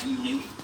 ช้อ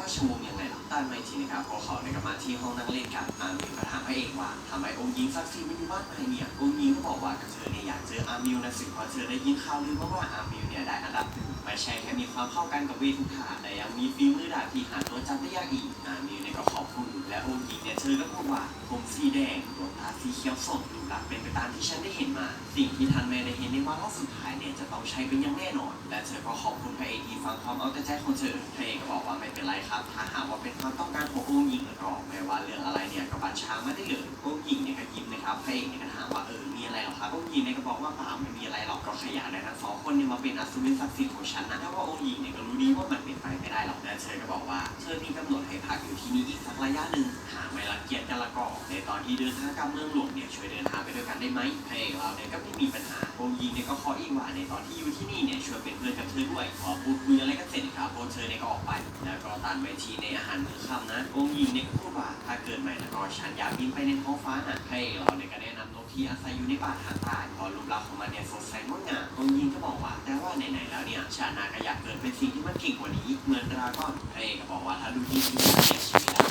ร่างทรงกับราชวงศ์ยังไงล่ะต้านไม่ทีนะครับพอเขาในยก็มาที่ห้องนั่งเล่นกันอามิวก็ถามพระเอกว่าทำไมองค์หญิงศักดิ์สิทธิ์ไม่อยู่บ้านไหนเนี่ยองค์หญิงก็บอกว่ากับเธอเนี่ยอยากเจออามิวนะสิเพราะเธอได้ยินข่าวลือมาว่าอามิวเนี่ยได้อันดับหนึ่งไม่ใช่แค่มีความเข้ากันกับเวทุกขาแต่ยังมีฝีมือดาบที่หาตัวจับได้ยากอีกอามิวเนี่ยก็ขอบคุณและองค์หญิงเนี่ยเธอก็พูดว่าผมสีแดงดวงตาสีเขียวสดรูปลักเป็นไปตามที่ฉันได้เห็นมา สิ่งที่ท่านแม่ได้เห็นในวาระสุดท้าย จะต้องใช้เป็นอย่างแน่นอน และเธอก็ขอบคุณพระเอกที่ฟังความเอาแต่ใจของเธอพระเอกก็บอกว่าไม่เป็นไรครับ ถ้าหากว่าเป็นความต้องการขององค์หญิงแล้วก็ไม่ว่าเรื่องอะไรเนี่ยก็บัญชาไมาได้เลยองค์หญิงเนี่ยก็ยิ้มนะครับพระเอกเนี่ยก็ถามว่าเออมีอะไรหรอครับองค์หญิงเนี่ยก็บอกว่าเปล่าไม่มีอะไรหรอกก็ขยายได้ทั้งสองคนเนี่ยมาเป็นอัศวินศักดิ์สิทธิ์ของฉันนะแต่ว่าองค์หญิงเนี่ยก็รู้ดีว่ามันเป็นไปไม่ได้หรอกและเธอก็บอกว่าเธอมีกำหนดให้พักอยู่ที่นี่อีกสักระยะหนึ่งหากไม่รังเกียจกันละก็ในตอนที่เดินทางกลับเมืองหลวงเนี่ยช่วยเดินทางไปด้วยกันได้ไหมพระเอกเราเนี่ยก็ไม่มีปัญหา องค์หญิงเนี่ยก็ขออีกว่าในตอนที่อยู่ที่นี่เนี่ยชวยเป็นเพื่อนกับเธอด้วยพอพูดคุยอะไรกันเสร็จครับพวกเธอเนี่ยก็ออกไป แล้วก็ตัดเวทีในอาหารมื้อค่ำนะองค์หญิงเนี่ยก็พูดว่าถ้าเกิดใหม่แล้วก็ฉันอยากบินไปในท้องฟ้าน่ะให้เราเนี่ยก็แนะนำนกที่อาศัยอยู่ในป่าทางใต้พอรูปลักษณ์ของมันเนี่ยสดใสงดงามองค์หญิงก็บอกว่าแต่ว่าไหนๆแล้วเนี่ยฉันน่ะก็อยากเกิดเป็นสิ่งที่มันเก่งกว่านี้เหมือนดราก้อนพระเอกก็บอกว่าถ้าดูที่ชีวิตเนี่ยชีวิต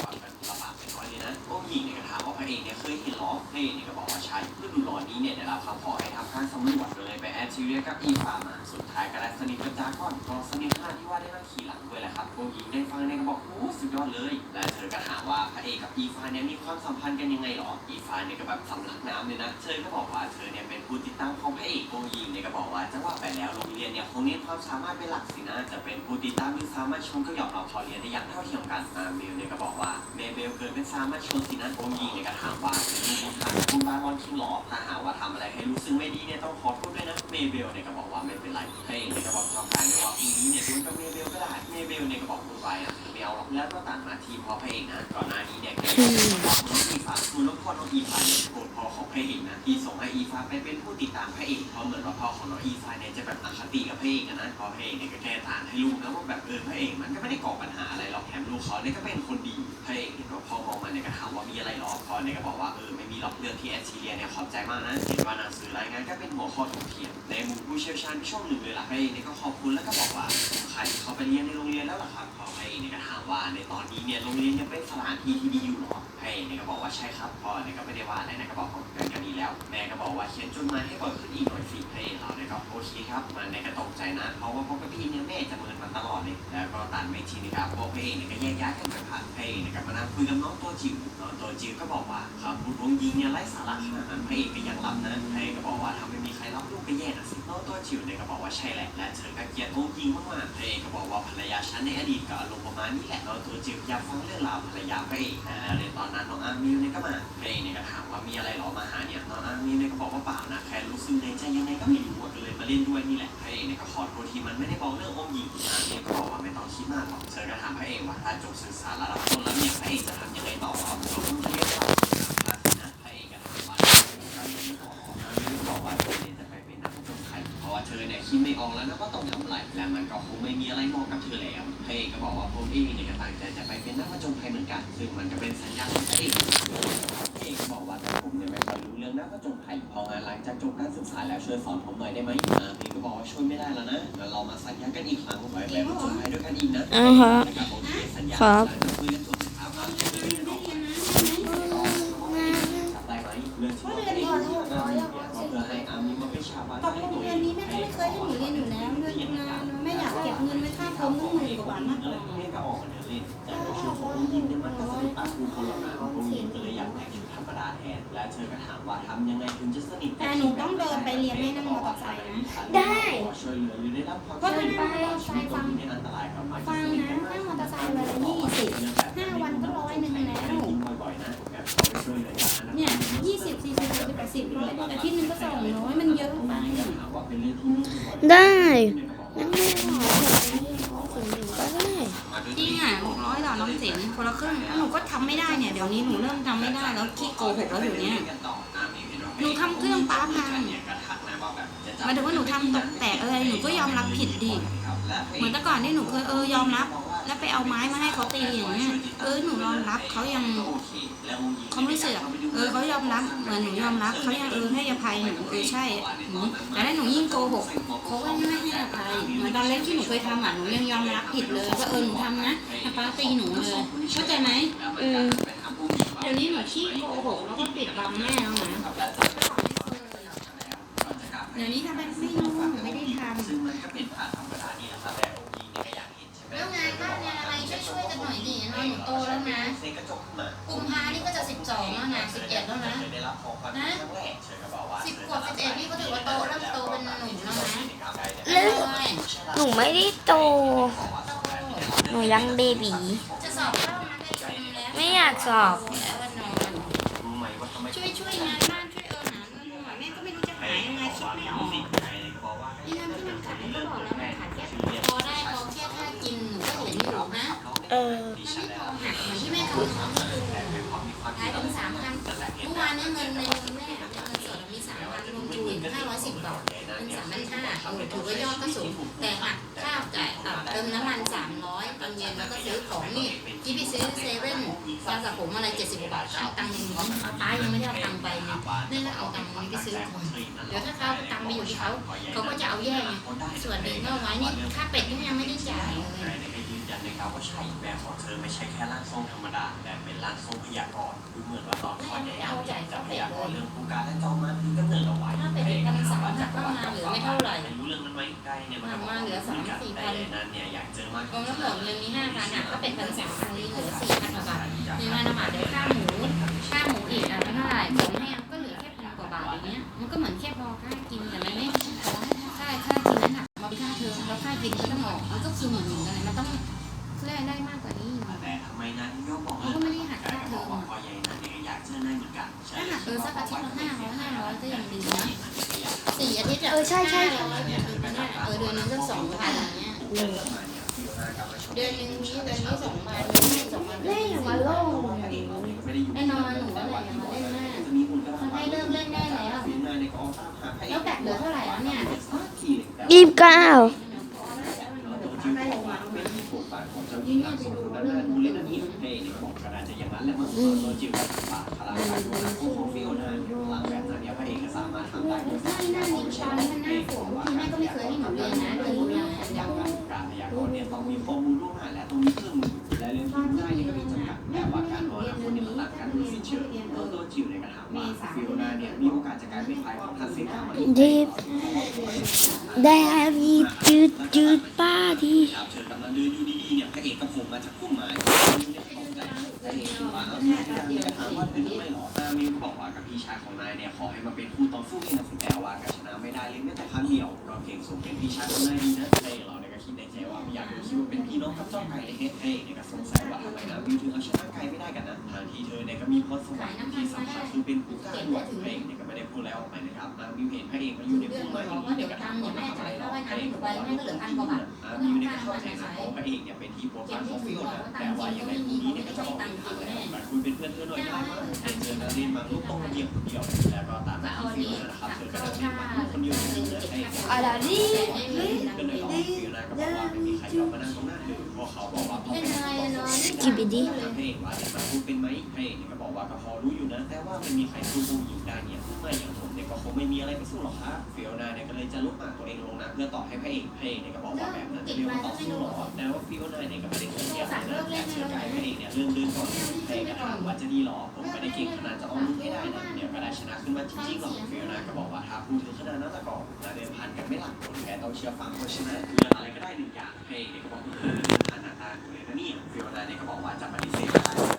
กับอีฟามาสุดท้ายก็ได้สนิทกับจากอนพอสนิทขนาดที่ว่าได้นั่งขี่หลังด้วยแหละครับองค์หญิงได้ฟังเนี่ยก็บอกโอ้สุดยอดเลย และเธอก็ถามว่าพระเอกกับอีฟาเนี่ยมีความสัมพันธ์กันยังไงหรออีฟาเนี่ยก็แบบสำลักน้ำเลยนะเธอก็บอกว่าเธอ ของพระเอกองค์หญิงเนี่ยก็บอกว่าจะว่าไปแล้วโรงเรียนเนี่ยคงเน้นความสามารถเป็นหลักสินะจะเป็นผู้ติดตามหรือสามารถชมก็ยอมรับพอเรียนได้อย่างเท่าเทียมกันอาเมลเนี่ยก็บอกว่าเมเบลเกิดเป็นสามารถชมสินะองค์หญิงเนี่ยก็ถามว่าคุณบาลอนคิงหรอถ้าหาว่าทำอะไรให้รู้สึกไม่ดีเนี่ยต้องขอโทษด้วยนะเมเบลเนี่ยก็บอกว่าไม่เป็นไรพระเอกเนี่ยก็บอกชอบการเลยว่าพรุ่งนี้เนี่ยดูกับเมเบลก็ได้เมเบลเนี่ยก็บอกคุณไปอะไม่เอาหรอกแล้วก็ตัดมาทีพอพระเอกนะก่อนหน้านี้เนี่ยแกบอกว่าน้องอีฟ้าคุณลูกพ่อน้องอีฟ้าเที่ส่งให้อีฟ้าไปเป็นผู้ติดตามพระเอกเพราะเหมือนว่าพ่อของน้องอีฟ้าเนี่ยจะแบบอคติกับพระเอกอะนะพอพระเอกเนี่ยก็แค่ตานให้ลูกนะว่าแบบเออพระเอกมันก็ไม่ได้ก่อปัญหาอะไรหรอกแถมลูกเขาเนี่ยก็เป็นคนดีพระเอกเนี่ยพอมองมันเนี่ยก็ถามว่ามีอะไรหรอพอเนี่ยก็บอกว่าเออไม่มีหรอกเรื่องที่แอนซีเรียเนี่ยขอบใจมากนะเห็นว่าหนังสือรายงานก็เป็นหัวข้อถกเถียงในหมู่ผู้เชี่ยวชาญช่วงหนึ่งเลยล่ะพระเอกเนี่ยก็ขอบคุณแล้วก็บอกว่าใครเขาไปเรียนในโรงเรียน แล้วล่ะครับพอพระเอเนี่ยก็ถามว่าในตอนนี้เนี่ยโรงเรียนยังเป็นสถานที่ที่ดีอยู่หรอพระเอเนี่ยก็บอกว่าใช่ครับพ่อเนี่ยก็ไม่ได้ว่าอะไรนะก็บอกของกันกันดีแล้วแม่ก็บอกว่าเขียนจดหมายให้บ่อยขึ้นอีกหน่อยสิพระเอเราเนี่ยก็โอเคครับมันเนี่ยก็ตกใจนะเพราะว่าปกติเนี่ยแม่จะเมินมันตลอดเลยแล้วก็ตัดไม่ทีนะครับพวกพระเอเนี่ยก็แยกย้ายกันไปพักพระเอเนี่ยก็มานั่งคุยกับน้องตัวจิ๋วน้องตัวจิ๋วก็บอกว่าคำพูดของยิงเนี่ยไร้สาระขนาดนั้นพระเอก็ยังรับนะพระเอก็บอกว่าถ้าไม่มีใครรับลูกก็แย่นะสิน้องตัวจิ๋วเนี่ยก็บอกว่าใช่แหละและเธอก็เกลียดองยิงมากๆพระเอก็บอกว่าภรรยาฉันในอดีตก็อารมณ์ประมาณนี้แหละน้องตัวจิ๋วอยากฟังเรื่องราวภรรยาพระเอกนะในตอนนั้นน้องอาร์มิวเนี่ยก็มาพระเอกเนี่ยก็ถามว่ามีอะไรหรอมาหาเนี่ยน้องอาร์มิวเนี่ยก็บอกว่าเปล่านะแค่รู้สึกในใจยังไงก็ไม่รู้ก็เลยมาเล่นด้วยนี่แหละพระเอกเนี่ยก็ขอโทษทีมันไม่ได้บอกเรื่ององค์หญิงอาร์มิวก็บอกว่าไม่ต้องคิดมากหรอกเธอก็ถามพระเอกว่าถ้าจบศึกษาระดับต้นแล้วเนี่ยพระเอกจะทำยังไงต่อครับเราต้องเรียกว่านะพระเอกก็ถามว่าการเรียนต่อของอาร์มิวบอกว่าเธอเนี่ยจะไปเป็นนักผจญภัยเพราะว่าเธอเนี่ยคิดไม่ออกแล้วนะว่าต้องทำ อะไรและมันก็คงไม่มีอะไรเหมาะกับเธอแล้วพระเอกก็บอกว่าผมเองเนี่ยก็ตั้งใจจะไปเป็นนักผจญภัยเหมือนกัน ซึ่งมันก็เป็นสัญญาณของพระเอกพระเอกก็บอกว่าแต่ผมเนี่ยไม่ค่อยรู้เรื่องนักผจญภัยพองานหลังจากจบการศึกษาแล้วช่วยสอนผมหน่อยได้ไหมอาร์มิวก็บอกว่าช่วยไม่ได้แล้วนะเดี๋ยวเรามาสัญญากันอีกครั้งไว้ไปผจญภัยด้วยกันอีกนะอ่าฮะนะค กว่าแม่ก็ออกมาเดินเล่นแต่ในช่วงขององค์ยินเนี่ยมันก็สนิทตาคูคนละนะองค์ยินก็เลยอยากแต่งชุดธรรมดาแทนและเธอก็ถามว่าทำยังไงถึงจะสนิทแต่หนูต้องเดินไปเรียนไม่นั่งมอเตอร์ไซค์นะได้ช่วยเหลือหรือได้รับความก็ช่วยนั่งเหลืมอเตอร์ไซค์ฟังในอันตรายกับมันฟังนะนั่งมอเตอร์ไซค์วันละยี่สิบห้าวันก็ร้อยหนึ่งแล้วบ่อยๆนะแบบเขาไปช่วยเหลือกันนะเนี่ยยี่สิบสี่สิบสี่สิบแปดสิบร้อยอาทิตย์หนึงก็สองร้อยมันเยอะไปถามว่าเป็นเรื่องที่ได้งั้นแม่ขอส่วนหนึ่งก็ได้ จริงอะหกร้อยต่อน้องเจ๋งคนละครึ่งแล้วหนูก็ทำไม่ได้เนี่ยเดี๋ยวนี้หนูเริ่มทำไม่ได้แล้วขี้โกหกแล้วเดี๋ยวนี้หนูทำเครื่องป๊าพังเนี่ยก็ทักนะว่าแบบหมายถึงว่าหนูทำตกแตกอะไรหนูก็ยอมรับผิดดิเหมือนแต่ก่อนที่หนูเคยเออยอมรับ แล้วไปเอาไม้มาให้เขาตีอย่างเงี้ยเออหนูยอมรับเขายังเขาไม่เสือกเออเขายอมรับเหมือนหนูยอมรับเขายังเออให้อภัยหนูเออใช่หนูแต่ถ้าหนูยิ่งโกหกเขาก็ไม่ให้อภัยเหมือนตอนเล็กที่หนูเคยทำอะหนูยังยอมรับผิดเลยว่าเออหนูทำนะแต่ป้าตีหนูเลยเข้าใจไหมอืมเดี๋ยวนี้หนูขี้โกหกแล้วก็ปิดบังแม่แล้วนะเดี๋ยวนี้ถ้าแบบไม่รู้หนูไม่ได้ทำซึ่งมันก็เป็นผ่านธรรมดานี่แหละครับแต่องค์ยิงเนี่ยก็อยากเห็นใช่ไหม แล้วงานบ้านงานอะไรช่วยๆกันหน่อยดิเนาะหนูโตแล้วนะเซกระจกขึ้นมากุมภานี่ก็จะสิบสองแล้วนะสิบเอ็ดแล้วนะเคยได้รับของขวัญครั้งแรกเชิญก็บอกว่าสิบขวบสิบเอ็ดนี่ก็ถือว่าโตเริ่มโตเป็นหนุ่มแล้วนะแล้วหนูไม่ได้โต หนูยังเบบีจะสอบเข้ามาได้จนแล้วไม่อยากสอบแล้ววันนอนรู้ไหมว่าทำไมช่วยช่วยงานบ้านช่วยเออหาเงินหน่อยแม่ก็ไม่รู้จะหายังไงคิดไม่ออกใครเลยก็บอกว่านี่งานที่มันขายก็บอกแล้วมันขายแค่พอได้พอแค่ค่ากินหนูก็เห็นอยู่นะ เอ อมันไม่พอหักเหมือนที่แม่ทำของให้ดูขายถึงสามพันเมื่อวานนี้เงินในมือแม่เงินสดมีสามพันรวมจูนห้าร้อยสิบบาทเป็นสามพันห้าถือว่ายอดก็สูงแต่หักค่าจ่ายอ่เติมน้ำมันสามร้อยตอนเย็นแล้วก็ซื้อของนี่ที่ไปซื้อเซเว่นฟาสระผมอะไรเจ็ดสิบบาทเอาตังค์ยังป้ายังไม่ได้เอาตังค์ไปเนี่ยนี่แล้วเอาตังค์นี้ไปซื้อของเดี๋ยวถ้าเขาตังค์ไปอยู่ที่เขาเขาก็จะเอาแย่ไงส่วนหนึ่งก็ไว้นี่ค่าเป็ดก็ยังไม่ได้จ่ายเลย นยันนะครับว่าใช่แบบของเธอไม่ใช่แค่ร่างทรงธรรมดาแต่เป็นร่างทรงพยากรณ์ดูเหมือนว่าตอนคอยยาวจะพยากรณ์เรื่องผู้การและจอมมันที่กำเนิดเอาไว้ถ้าเป็ดอีกพันสามหักก็มาเหลือไม่เท่าไหร่รู้เรื่องนั้นไหมใกล้เนี่ยมันมาเหลือสามสี่พันแต่นั้นเนี่ยอยากเจอมากรวมแล้วหมดเงินมีห้าพันอะก็เป็นพันสามพันนี้เหลือสี่พันกว่าบาทหนึ่ นอย่งเงี้ยอืมเดือนนึงนี้เดือนนี้สองพันสองพันแม่นอย่ามาโล่งแน่นอนหนูอะไรอย่ามาเล่นมากมันให้เริ่มเล่นได้แล้วแล้วแบตเหลือเท่าไหร่แล้วเนี่ยยี่สิบเก้ายืนยันไปดูเรื่อง อนามิวบอกว่ากับพี่ชายของนายเนี่ยขอให้มาเป็นคู่ต่อสู้นี่นะแต่ว่าการชนะไม่ได้เลยแม้แต่ครั้งเดียวก็เก่งสมเป็นพี่ชายของนายดีนะเฮ้ยเราเนี่ยก็ คิดในใจว่าอยากดูคิดว่าเป็นพี่น้องกับเจ้าไก่เลยเฮ้ยเอเอกสงสัยว่าทำไมนะวิวถึงเอาชนะไก่ไม่ได้กันนะทางที่เธอเนี่ยก็มีพรสวรรค์ที่สำคัญคือเป็นผู้กล้าด้วยเองเนี่ยก็ไม่ได้พูดแล้วออกไปนะครับนามิวเห็นพระเอกมาอยู่ในเรื่อพุ่งมไม้บอกว่าเดี๋ยวทำเนี่ยแม่จ่ายค่าว่ายน้ำให้หนู ไปแม่ก็เหลือพันกว่าบาทนามิวเนี่ยก็เข้าใจนะของพระเอกเนี่ยเป็นที่โปรดปรานของฟิลนะแต่ว่ายังไงคู่นี้เนี่ยก็จะออกเป็นทางแล้วมาคุยเป็นเพื่อนเธอนหน่อยได้มั้งเป็นเจอนารินมาลูกต้องเยี่ยมคนเดียวแล้วก็ตามที่ฟิลนะครับเธอก็เข้าจะค่ามาคนเดียวเลยให้อะไรนี่ก็เลยบอกฟิลนะก็บอกว่าไม่มีใครยอมมานั่งตรงหน้าเธอพราะเขาบอกว่าเล่นอะไรอะเนาะกินไปดิให้ว่าจะมาพูดเป็นไหมให้เนี่ยก็บอกว่าก็พอรู้อยู่นะ แต่ว่าไม่มีใครสู้ผู้หญิงได้เนี่ยไม่อย่างผมเนี่ยก็คงไม่มีอะไรไปสู้หรอกครับฟิลนาเนี่ยก็เลยจะลุกมาตัวเองลงนะเพื่อต่อให้พระอกพระเอกเนี่ยก็บอกว่าแบบนั้นเรียกว่าต่อสู้หรอแต่ว่าฟิลนาเนี่ยก็ไม่ได้เคยเทียบนะแต่เชื่อกายพระเอกเนี่ยเรื่องเดินก่อนพระเอกก็ถามว่าจะดีหรอผมไม่ได้เก่งขนาดจะเอาลูกให้ได้นะเดี๋ยก็ได้ชนะขึ้นมาจริงๆหรอกฟิลนาก็บอกว่าถ้าพูดถึงขนาดนั้นละก็จะเดินพันกันไม่หลักคนแพ้ต้องเชื่อฟังเพราะฉะนั้นเรื่องอะไรก็ได้หนึ่งอย่างพระเอกเนี่ยก็บอกเออขนาดนั้นเลยนะเนี่ยฟิลนาเนี่ยก็บอกว่าจะปฏิเสธ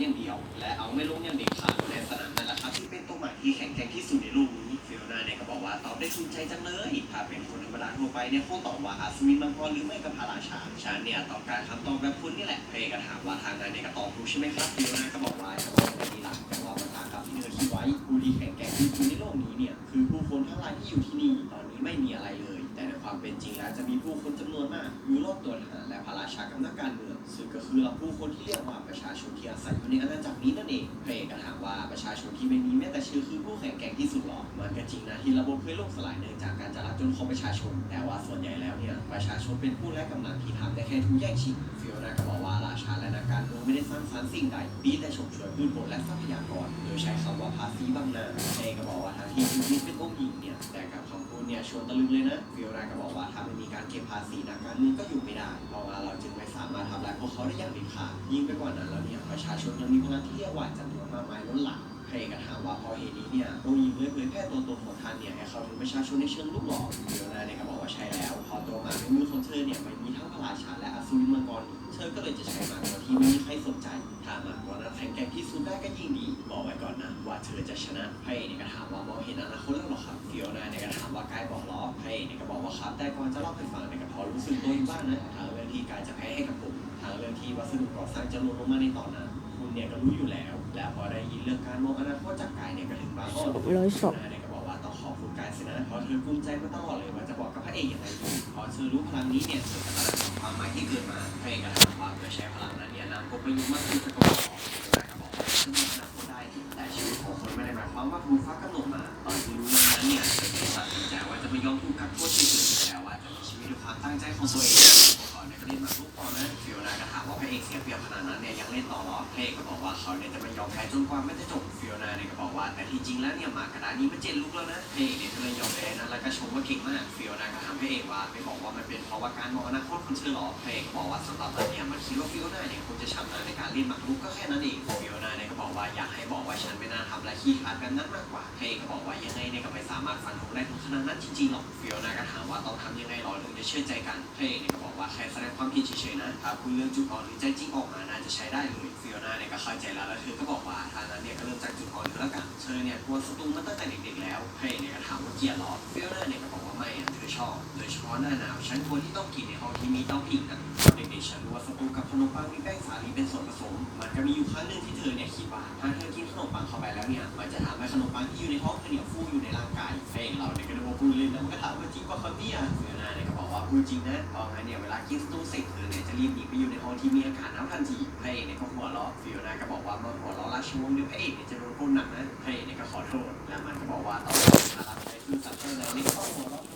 อย่างเดียว และเอาไม่ลงอย่างเด็ดขาดในสนามนั่นแหละครับที่เป็นตัวหมาที่แข็งแกร่งที่สุดในโลกนี้ฟิลนาเนี่ยก็บอกว่าตอบได้ถูกใจจังเลยถ้าเป็นคนธรรมดาทั่วไปเนี่ยคงตอบว่าอัศวินมังกรหรือไม่ก็พระราชาฉันเนี่ยตอบการคำตอบแบบคุณนี่แหละพระเอกก็ถามว่าทางนั้นเนี่ยก็ตอบถูกใช่ไหมครับฟิลนาก็บอกว่าจะตอบแบบนี้หลักแต่ว่ามันต่างกับที่เธอคิดไว้ผู้ที่แข็งแกร่งที่สุดในโลกนี้เนี่ยคือผู้คนทั้งหลายที่อยู่ที่นี่ตอนนี้ไม่มีอะไรเลยแต่ในความเป็นจริงแล้วจะมีผู้คนจำนวนมากอยู่รอบตัวทหารและพระราชากับนักการเมืองซึ่งก็คือเราผู้คนที่เรียกว่าประชาชนที่อาศัยอยู่ในอาณาจักรนี้นั่นเองพระเอกก็ถามว่าประชาชนที่ไม่มีแม้แต่ชื่อคือผู้แข็งแกร่งที่สุดหรอมันก็จริงนะที่ระบบเคยล่มสลายเนื่องจากการจลาจลของประชาชน แต่ว่าส่วนใหญ่แล้วเนี่ยประชาชนเป็นผู้แลกกำลังที่ทำได้แค่ทุกแย่งชิงฟิโอนาก็บอกว่าราชาและนักการเมืองไม่ได้สร้างสรรค์สิ่งใดมีแต่ฉกฉวยพืชผลและทรัพยากรโดยใช้คำว่าภาษีบางนาพระเอกก็บอกว่าทางที่ยูนิตเป็นองค์หญิงเนี่ยแต่กับคำพูดเนี่ยชวนตะลึงเลยนะฟิโอนาก็บอกว่าถ้าไม่มีการเก็บภาษีนัการเมืองก็อยู่ไม่ได้เพราะว่าเราจึงไม่สามารถทำลายพวกเขาได้อย่างเด็ดขาดยิ่งไปกว่านั้นแล้วเนี่ยประชาชนยังมีพลังที่เรียกว่าจำนวนมากมายล้นหลามพระเอกก็ถามว่าพอเหตุนี้เนี่ยองค์หญิงเลยเผยแพร่ตัวตนของท่านเนี่ยให้เขาถึงประชาชนในเชิงลูกหลอกฟิโอนาเนี่ยก็บอกว่าใช่แล้ว พอตัวหมาในมือของเธอเนี่ยมันมีทั้งพระราชาและอสูรมังกรเธอก็เลยจะใช้หมาตัวที่ไม่มีใครสนใจถ้าหมากตัวนั้นแข็งแกร่งที่สุดได้ก็ยิ่งดี บอกไว้ก่อนนะว่าเธอจะชนะพระเอกเนี่ยก็ถามว่ามองเห็นอนาคตแล้วเหรอครับ ฟิโอนาเนี่ยก็ถามว่ากายบอกเหรอพระเอกเนี่ยก็บอกว่าครับ แต่ก่อนจะเล่าให้ฟังเนี่ยก็พอรู้สึกตัวอยู่บ้างนะทางเรื่องที่กายจะแพ้ให้กับผมทางเรื่องที่วัสดุก่อสร้างจะลดลงมาในตอนนั้นคุณเนี่ยก็รู้อยู่แล้ว แล้วพอได้ยินเรื่องการมองอนาคตจากกายเนี่ยก็ถึงบางอ้อร้อยศพเนี่ยก็บอกว่าต้องขอบคุณกายสินะเพราะเธอกุ้มใจมาตลอดเลยว่าจะบอกกับพระเอกอย่างไรดีพอเธอรู้พลังนี้เนี่ยเธอก็ระดับความหมายที่เกิดมาพระเอกก็ถามว่าโดยใช้พลังนั้นเนี่ยนำกบประยุกต์มาคือจะกบฏกายก็บอกว่าฉันอนาคตได้แต่ชีวิตของคนไม่ได้หมายความว่าถูกฟ้า ของตัวเองกเขาเนี่ยก็เล่นมาลุกต่อนะฟิลนาก็ถามว่าพระเอกเสียเปรียบขนาดนั้นเนี่ยยังเล่นต่อหรอพระเอกก็บอกว่าเขาเนี่ยจะไม่ยอมแพ้จนกว่าไม่จะจบฟิลนาเนี่ยก็บอกว่าแต่ที่จริงแล้วเนี่ยหมากระดานนี้มันเจ็ดลูกแล้วนะพระเอกเนี่ยก็เลยยอมแพ้นะแล้วก็ชมว่าเก่งมากฟิลนาก็ถามพระเอกว่าไปบอกว่ามัน เป็นเพราว่าการมองอนาคตของเธอหรอเอกก็บอกว่าสำหรับมันเนี่ยมันคิดว่าฟิโอนาเนี่ยคงจะชำนาญในการเล่นหมากรุกก็แค่นั้นเองฟิโอนาเนี่ยก็บอกว่าอยากให้บอกว่าฉันไม่น่าทำและขี้ขลาดแบบนั้นมากกว่าพระเอกก็บอกว่ายังไงเนี่ยก็ไม่สามารถฟันธงได้ถึงขนาดนั้นจริงๆหรอกฟิโอนาก็ถามว่าต้องทำยังไงหรอถึงจะเชื่อใจกันพระเนี่ยก็บอกว่าแค่แสดงความคิดเฉยๆนะถ้าคุณเรื่องจุดอ่อนหรือใจจริงออกมาน่าจะใช้ได้เลยฟิโอนาเนี่ยก็เข้าใจแล้วแล้วเธอก็บอกว่าถ้านั้นเนี่ยก็เริ่มจากจุดอ่อนแล้วกันเธอเนี่ยกลัวศัตรูมาตั้งแต่เด็กๆแล้วพระเอกเนี่ยก็ถามว่าเกลียดหรอฟิโอนาเนี่ย ชอบ โดยเฉพาะหน้าหนาวฉันกลัวที่ต้องกินในห้องที่มีเตาผิงนะตอนเด็กๆฉันรู้ว่าสตูกับขนมปังมีแป้งสาลีเป็นส่วนผสม มันก็มีอยู่ครั้งหนึ่งที่เธอเนี่ยคิดว่าถ้าเธอกินขนมปังเข้าไปแล้วเนี่ยมันจะทำให้ขนมปังที่อยู่ในท้องเธอเนี่ยฟูอยู่ในร่างกายเพลงเราเนี่ยก็นึกว่าพูดเล่นนะมันก็ถามว่าจริงป่ะครับเนี่ยเสือหน้าเนี่ยก็บอกว่าพูดจริงนะเพราะงั้นเนี่ยเวลากินสตูเสร็จเธอเนี่ยจะรีบหนีไปอยู่ในห้องที่มีอากาศหนาวทันทีพระเอกเนี่ยก็หัวเราะฟิโอนาก็บอกว่าเมื่อหัวเราะราชวงศ์เดี๋ยวพระเอกเนี่ยจะโดนปล้นหนักนะพระเอกเนี่ยก็ขอโทษแล้วมันก็บอกว่าตอไปถ้รักใครคือสัตว์เท่าไหร่เนี่ยก็ต้องหัวเราะเท่านั้น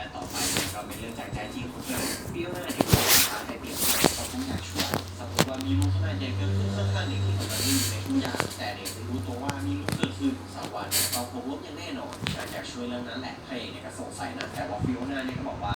และต่อไปเราเป็นเรื่องจากใจจริงของเธอฟิโอนาเนี่ยก็บอกว่าให้เปลี่ยนเขาต้องอยากช่วยสมมติว่ามีลูกขนาดใหญ่เกินขึ้นข้างๆเด็กที่กำลังอยู่ในทุกอย่างแต่เด็กรู้ตัวว่ามีลูกเกิดขึ้นสักวันเราคงลบอย่างแน่นอนอยากช่วยเรื่องนั้นแหละพระเนี่ยก็สงสัยนะแต่ว่าฟิโอนาเนี่ยก็บอกว่า